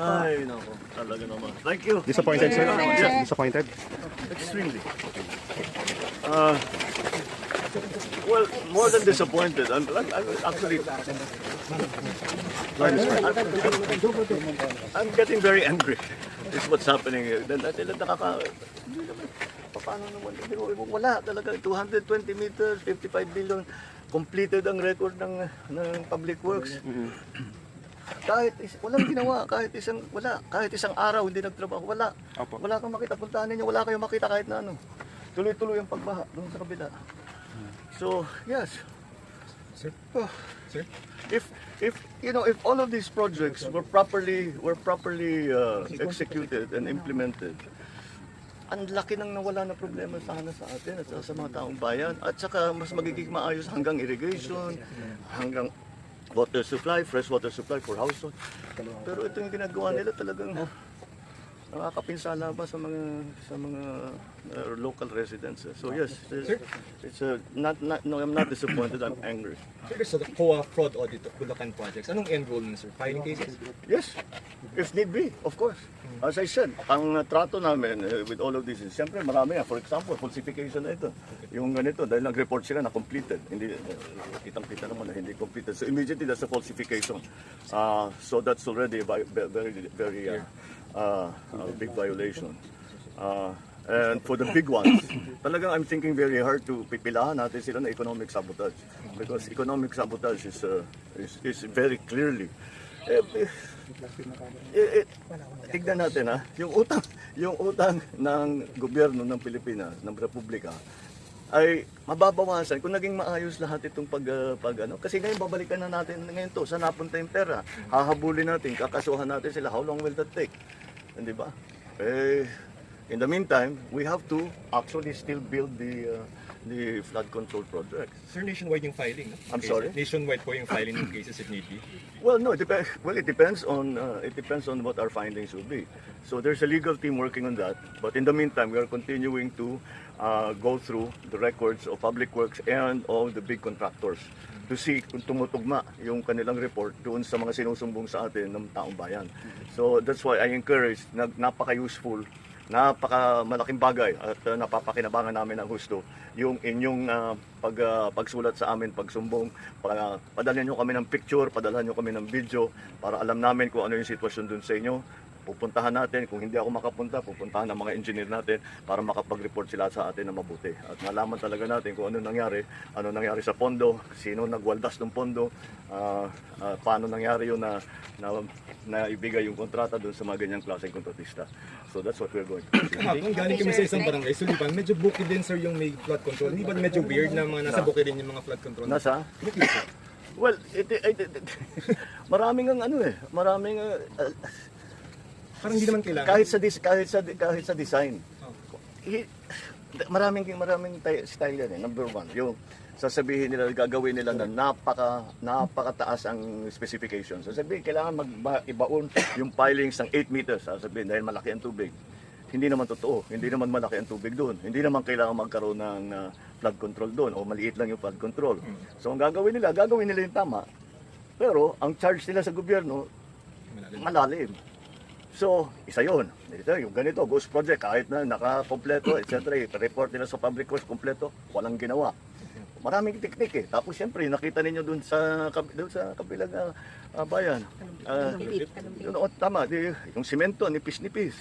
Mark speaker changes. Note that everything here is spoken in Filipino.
Speaker 1: Ay, nako. Talaga naman. Thank you.
Speaker 2: Disappointed, sir?
Speaker 1: Yes,
Speaker 2: Disappointed?
Speaker 1: extremely. Uh, well, more than disappointed. I'm, I'm, I'm actually... I'm getting very angry. This is what's happening here. Then, sila nakaka... Hindi naman. Paano naman? Wala talaga. 220 meters, 55 billion. Completed ang record ng, ng public works. Kahit is, walang ginawa, kahit isang wala, kahit isang araw hindi nagtrabaho, wala.
Speaker 2: Opo.
Speaker 1: Wala kang makita, puntahan ninyo, wala kayong makita kahit na ano. Tuloy-tuloy ang pagbaha doon sa kabila. So, yes.
Speaker 3: Sir?
Speaker 1: Oh,
Speaker 3: Sir?
Speaker 1: if if you know if all of these projects were properly were properly uh, executed and implemented ang laki nang nawala na problema sana sa atin at sa mga taong bayan at saka mas magiging maayos hanggang irrigation hanggang water supply fresh water supply for household. Pero ito yung ginagawa nila talagang nakakapinsala ba sa mga sa mga uh, local residents so yes it's, it's uh, not, not no I'm not disappointed I'm angry
Speaker 3: Sir, there's a COA fraud audit of Bulacan projects. Anong end goal nun, sir? Filing cases?
Speaker 1: Yes, if need be, of course. As I said, ang uh, trato namin uh, with all of this is, siyempre marami yan. For example, falsification na ito. Yung ganito, dahil nag-report sila na completed. Hindi, uh, kitang-kita naman na hindi completed. So immediately, that's a falsification. Uh, so that's already a vi- ve- very, very uh, uh, uh, big violation. Uh, and for the big ones, talagang I'm thinking very hard to pipilahan natin sila na economic sabotage. Because economic sabotage is, uh, is, is very clearly eh, eh, eh, tignan natin ha, yung utang, yung utang ng gobyerno ng Pilipinas, ng Republika, ay mababawasan kung naging maayos lahat itong pag, uh, pag ano. Kasi ngayon babalikan na natin ngayon to, saan napunta yung pera? Hahabulin natin, kakasuhan natin sila. How long will that take? Hindi ba? Eh, in the meantime, we have to actually still build the uh, the flood control project.
Speaker 3: Sir, nationwide yung filing, no?
Speaker 1: I'm
Speaker 3: Cases.
Speaker 1: sorry?
Speaker 3: Nationwide po yung filing ng cases if need be.
Speaker 1: Well, no, it depends. Well, it depends on uh, it depends on what our findings will be. So there's a legal team working on that. But in the meantime, we are continuing to uh, go through the records of Public Works and all the big contractors to see kung tumutugma yung kanilang report doon sa mga sinusumbong sa atin ng taong bayan. So that's why I encourage na napaka-useful napaka malaking bagay at uh, napapakinabangan namin ng gusto yung inyong uh, pag uh, pagsulat sa amin pagsumbong para padalhan niyo kami ng picture, padalhan niyo kami ng video para alam namin kung ano yung sitwasyon dun sa inyo. Pupuntahan natin, kung hindi ako makapunta, pupuntahan ng mga engineer natin para makapag-report sila sa atin na mabuti. At malaman talaga natin kung ano nangyari, ano nangyari sa pondo, sino nagwaldas ng pondo, ah, ah, paano nangyari yun na, na, na ibigay yung kontrata dun sa mga ganyang klaseng kontratista. So that's what we're going to do.
Speaker 3: Kahapon, galing kami sa isang barangay, Suliban, medyo bukid din, sir, yung may flood control. Hindi ba medyo weird na mga nasa bukid din yung mga flood control?
Speaker 1: Nasa? Well, it, it, it, it- maraming ang ano eh, maraming uh, uh,
Speaker 3: Parang hindi naman kailangan.
Speaker 1: kahit sa dis, kahit sa kahit sa design. Hi- maraming maraming tay- style yan eh. Number one, yung sasabihin nila, gagawin nila na napaka napakataas ang specifications. Sasabihin, kailangan mag-ibaon yung pilings ng 8 meters. Sasabihin, dahil malaki ang tubig. Hindi naman totoo. Hindi naman malaki ang tubig doon. Hindi naman kailangan magkaroon ng uh, flood control doon o maliit lang yung flood control. So ang gagawin nila, gagawin nila yung tama. Pero ang charge nila sa gobyerno, malalim. So, isa yun. Ito, yung ganito, Ghost Project, kahit na nakakompleto, etc., report nila sa public works, kompleto, walang ginawa. Maraming teknik eh. Tapos siyempre, nakita ninyo dun sa, dun sa kabilang ah, ah, bayan. Ah, yun, oh, tama, yung simento, nipis-nipis.